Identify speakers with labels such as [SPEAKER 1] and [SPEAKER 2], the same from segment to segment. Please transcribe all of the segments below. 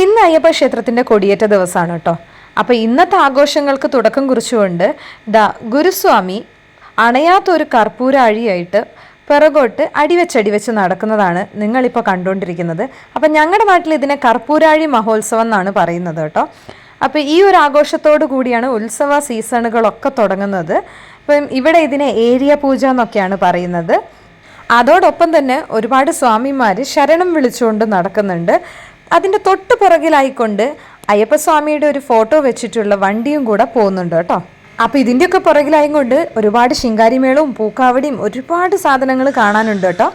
[SPEAKER 1] ഇന്ന് അയ്യപ്പ ക്ഷേത്രത്തിന്റെ കൊടിയേറ്റ ദിവസമാണ് കേട്ടോ. അപ്പോൾ ഇന്നത്തെ ആഘോഷങ്ങൾക്ക് തുടക്കം കുറിച്ചുകൊണ്ട് ദ ഗുരുസ്വാമി അണയാത്ത ഒരു കർപ്പൂര അഴിയായിട്ട് പിറകോട്ട് അടിവെച്ചടിവെച്ച് നടക്കുന്നതാണ് നിങ്ങളിപ്പോൾ കണ്ടുകൊണ്ടിരിക്കുന്നത്. അപ്പം ഞങ്ങളുടെ നാട്ടിൽ ഇതിനെ കർപ്പൂരാഴി മഹോത്സവം എന്നാണ് പറയുന്നത് കേട്ടോ. അപ്പോൾ ഈ ഒരു ആഘോഷത്തോടു കൂടിയാണ് ഉത്സവ സീസണുകളൊക്കെ തുടങ്ങുന്നത്. അപ്പം ഇവിടെ ഇതിനെ ഏരിയ പൂജ എന്നൊക്കെയാണ് പറയുന്നത്. അതോടൊപ്പം തന്നെ ഒരുപാട് സ്വാമിമാർ ശരണം വിളിച്ചുകൊണ്ട് നടക്കുന്നുണ്ട്. അതിന്റെ തൊട്ട് പുറകിലായിക്കൊണ്ട് അയ്യപ്പസ്വാമിയുടെ ഒരു ഫോട്ടോ വെച്ചിട്ടുള്ള വണ്ടിയും കൂടെ പോകുന്നുണ്ട് കേട്ടോ. അപ്പോൾ ഇതിന്റെയൊക്കെ പുറകിലായും കൊണ്ട് ഒരുപാട് ശിങ്കാരിമേളവും പൂക്കാവടിയും ഒരുപാട് സാധനങ്ങൾ കാണാനുണ്ട് കേട്ടോ.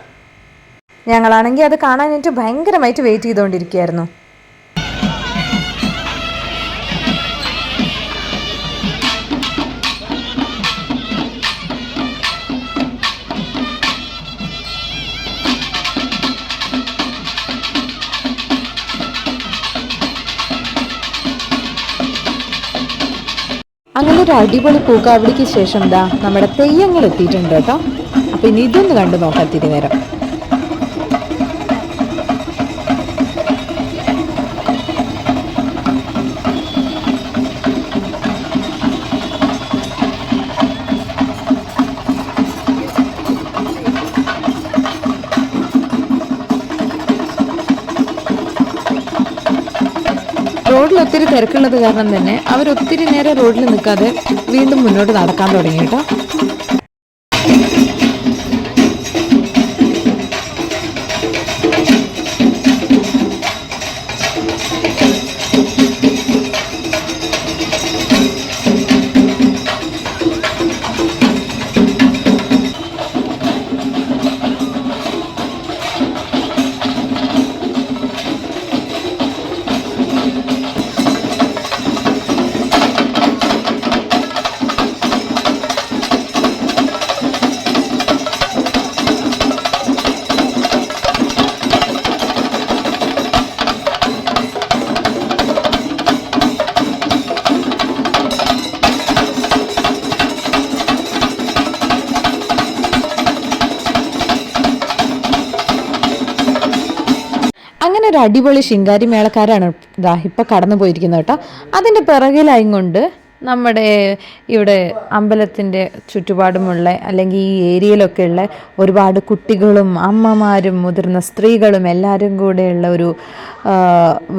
[SPEAKER 1] ഞങ്ങളാണെങ്കിൽ അത് കാണാനായിട്ട് ഭയങ്കരമായിട്ട് വെയിറ്റ് ചെയ്തുകൊണ്ടിരിക്കുകയായിരുന്നു അങ്ങനെ ഒരു അടിപൊളി പൂക്കാവടിക്ക് ശേഷം എന്താ നമ്മുടെ തെയ്യങ്ങൾ എത്തിയിട്ടുണ്ട് കേട്ടോ. അപ്പം ഇനി ഇതൊന്ന് കണ്ടു നോക്കാം തിരി റോഡിൽ ഒത്തിരി തിരക്കുള്ളത് കാരണം തന്നെ അവർ ഒത്തിരി നേരം റോഡിൽ നിൽക്കാതെ വീണ്ടും മുന്നോട്ട് നടക്കാൻ തുടങ്ങി കേട്ടോ. അങ്ങനെ ഒരു അടിപൊളി ശിങ്കാരി മേളക്കാരാണ് ഇതാ ഇപ്പം കടന്നു പോയിരിക്കുന്നത് കേട്ടോ. അതിന്റെ പിറകിലായും കൊണ്ട് നമ്മുടെ ഇവിടെ അമ്പലത്തിന്റെ ചുറ്റുപാടുമുള്ള അല്ലെങ്കിൽ ഈ ഏരിയയിലൊക്കെ ഉള്ള ഒരുപാട് കുട്ടികളും അമ്മമാരും മുതിർന്ന സ്ത്രീകളും എല്ലാവരും കൂടെയുള്ള ഒരു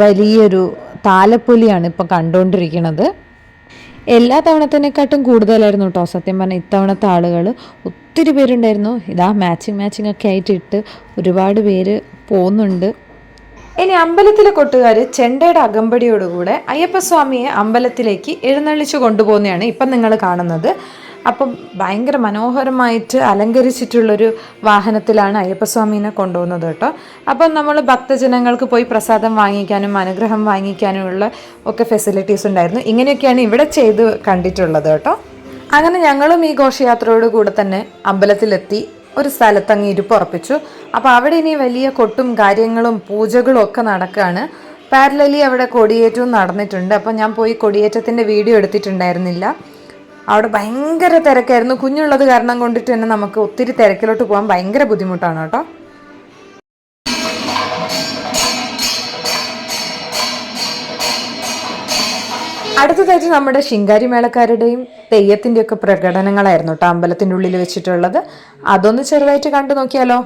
[SPEAKER 1] വലിയൊരു താലപ്പൊലിയാണ് ഇപ്പം കണ്ടുകൊണ്ടിരിക്കുന്നത്. എല്ലാ തവണത്തിനെക്കാട്ടും കൂടുതലായിരുന്നു കേട്ടോ. സത്യം പറഞ്ഞാൽ ഇത്തവണത്തെ ആളുകൾ ഒത്തിരി പേരുണ്ടായിരുന്നു. ഇതാ മാച്ചിങ് മാച്ചിങ് ഒക്കെ ആയിട്ട് ഇട്ട് ഒരുപാട് പേര് പോകുന്നുണ്ട് ഇനി അമ്പലത്തിലെ കൊട്ടുകാർ ചെണ്ടയുടെ അകമ്പടിയോടുകൂടെ അയ്യപ്പസ്വാമിയെ അമ്പലത്തിലേക്ക് എഴുന്നള്ളിച്ചു കൊണ്ടുപോകുന്നതാണ് ഇപ്പം നിങ്ങൾ കാണുന്നത്. അപ്പം ഭയങ്കര മനോഹരമായിട്ട് അലങ്കരിച്ചിട്ടുള്ളൊരു വാഹനത്തിലാണ് അയ്യപ്പസ്വാമീനെ കൊണ്ടുപോകുന്നത് കേട്ടോ. അപ്പം നമ്മൾ ഭക്തജനങ്ങൾക്ക് പോയി പ്രസാദം വാങ്ങിക്കാനും അനുഗ്രഹം വാങ്ങിക്കാനുമുള്ള ഒക്കെ ഫെസിലിറ്റീസ് ഉണ്ടായിരുന്നു. ഇങ്ങനെയൊക്കെയാണ് ഇവിടെ ചെയ്ത് കണ്ടിട്ടുള്ളത് കേട്ടോ. അങ്ങനെ ഞങ്ങളും ഈ ഘോഷയാത്രയോട് കൂടെ തന്നെ അമ്പലത്തിലെത്തി. ഒരു സ്ഥലത്തങ്ങ് ഇരിപ്പുറപ്പിച്ചു അപ്പോൾ അവിടെ ഇനി വലിയ കൊട്ടും കാര്യങ്ങളും പൂജകളും ഒക്കെ നടക്കുകയാണ് പാരലലി അവിടെ കൊടിയേറ്റവും നടന്നിട്ടുണ്ട്. അപ്പോൾ ഞാൻ പോയി കൊടിയേറ്റത്തിന്റെ വീഡിയോ എടുത്തിട്ടുണ്ടായിരുന്നില്ല. അവിടെ ഭയങ്കര തിരക്കായിരുന്നു. കുഞ്ഞുള്ളത് കാരണം കൊണ്ടിട്ട് തന്നെ നമുക്ക് ഒത്തിരി തിരക്കിലോട്ട് പോകാൻ ഭയങ്കര ബുദ്ധിമുട്ടാണ് കേട്ടോ. അടുത്തതായിട്ട് നമ്മുടെ ശിങ്കാരി മേളക്കാരുടെയും തെയ്യത്തിന്റെയൊക്കെ പ്രകടനങ്ങളായിരുന്നു കേട്ടോ അമ്പലത്തിന്റെ ഉള്ളിൽ വെച്ചിട്ടുള്ളത്. അതൊന്ന് ചെറുതായിട്ട് കണ്ടു നോക്കിയാലോ?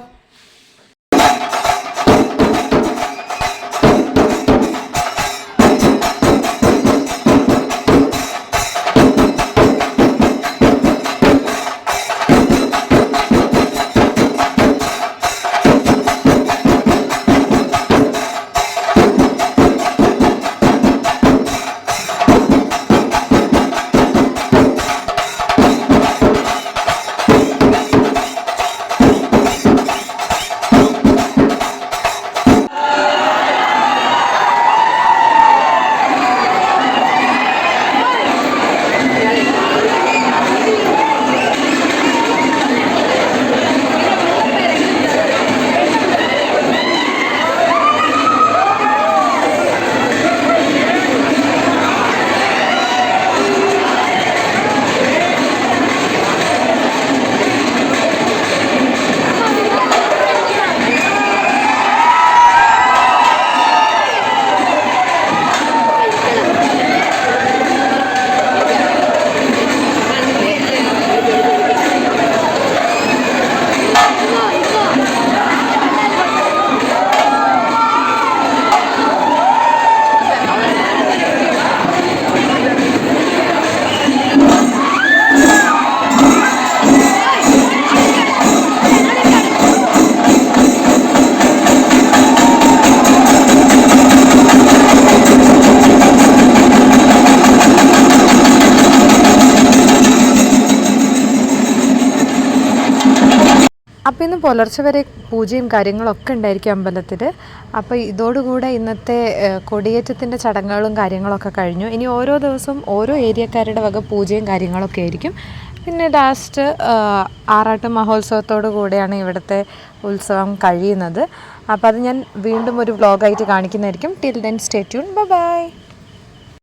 [SPEAKER 1] ഇന്ന് പുലർച്ചെ വരെ പൂജയും കാര്യങ്ങളൊക്കെ ഉണ്ടായിരിക്കും അമ്പലത്തിൽ അപ്പോൾ ഇതോടുകൂടെ ഇന്നത്തെ കൊടിയേറ്റത്തിന്റെ ചടങ്ങുകളും കാര്യങ്ങളൊക്കെ കഴിഞ്ഞു. ഇനി ഓരോ ദിവസവും ഓരോ ഏരിയക്കാരുടെ വക പൂജയും കാര്യങ്ങളൊക്കെ ആയിരിക്കും. പിന്നെ ലാസ്റ്റ് ആറാട്ട് മഹോത്സവത്തോടു കൂടെയാണ് ഇവിടുത്തെ ഉത്സവം കഴിയുന്നത്. അപ്പോൾ അത് ഞാൻ വീണ്ടും ഒരു വ്ലോഗായിട്ട് കാണിക്കുന്നതായിരിക്കും. Till then stay tune bye